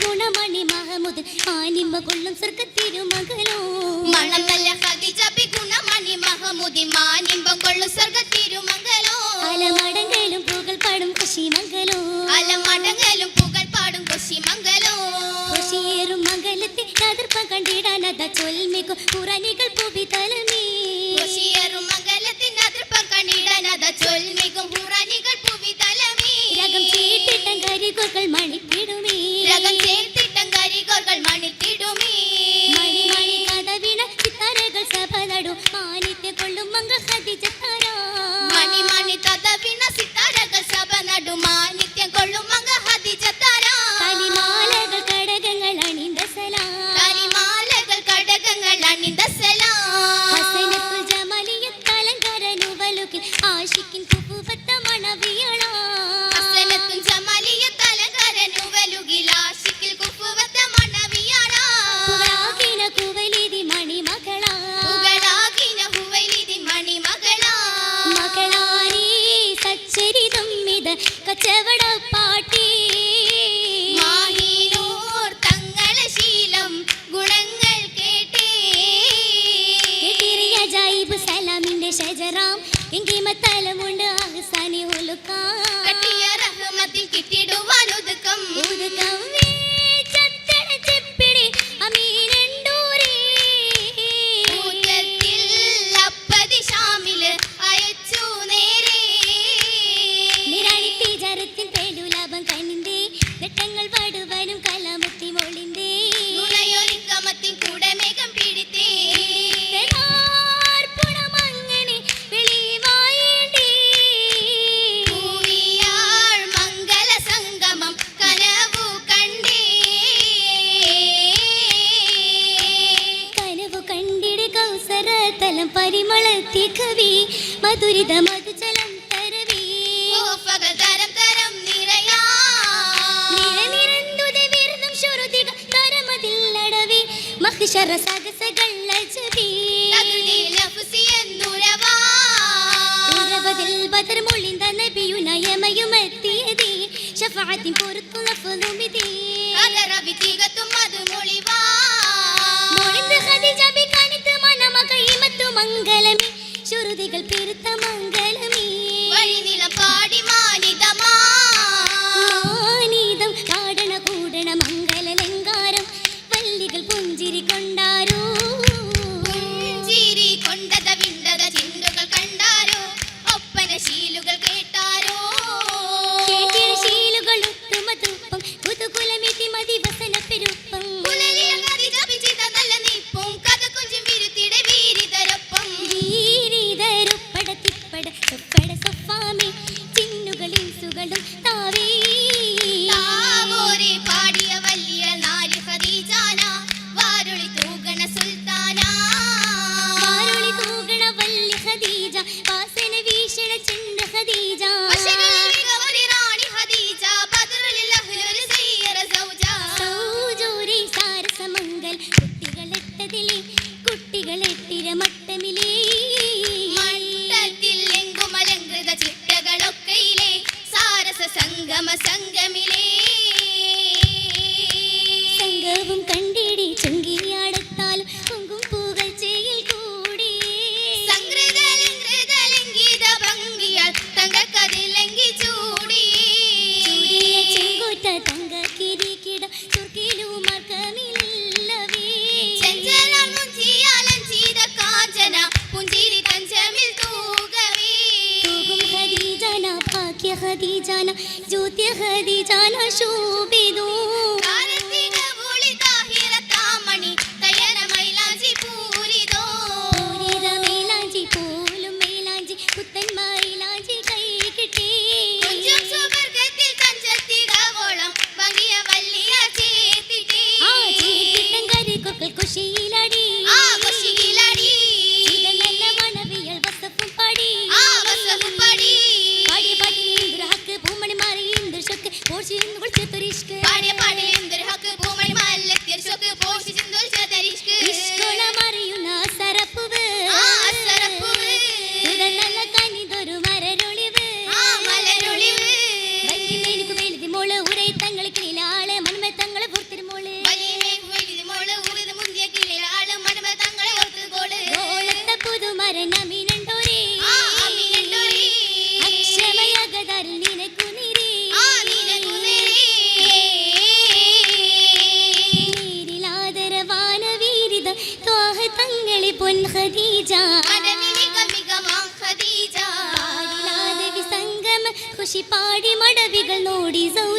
ഗുണമണി മഹമുദ് anime കൊള്ളും സ്വർഗത്തിരുമകനോ മണം നല്ല ഹദിജ ഗുണമണി മഹമുദി മാനിമ്പ കൊള്ളും സ്വർഗത്തിരുമകലോ അലമടങ്ങളും പുകൾ പാടും കശി മംഗലോ. അലമടങ്ങളും പുകൾ പാടും കശി മംഗലോ. കശിയേറും മംഗലത്തെ കതിർപ്പ കണ്ടിടാൻ അതാ ചൊൽമിക്കും പുറനികൾ പുവി തലമേ. കശിയേറും മംഗലത്തിന് അതിർപ്പ കണ്ടിടാൻ ചൊൽമിക്കും പുറനികൾ പുവി തലമേ. രകം ചീട്ടിട്ടം കരികൊകൾ മണിപ്പൂ ജലം പരിമളത്തി കവി മധുരിത മധുചലം തരവി തരം മംഗളമേ ശ്രുതികൾ പെരുത്ത മംഗളം खदीजा ना जूते खदीजा ഖുഷി പാടി മടവികൾ നോടി സൗജ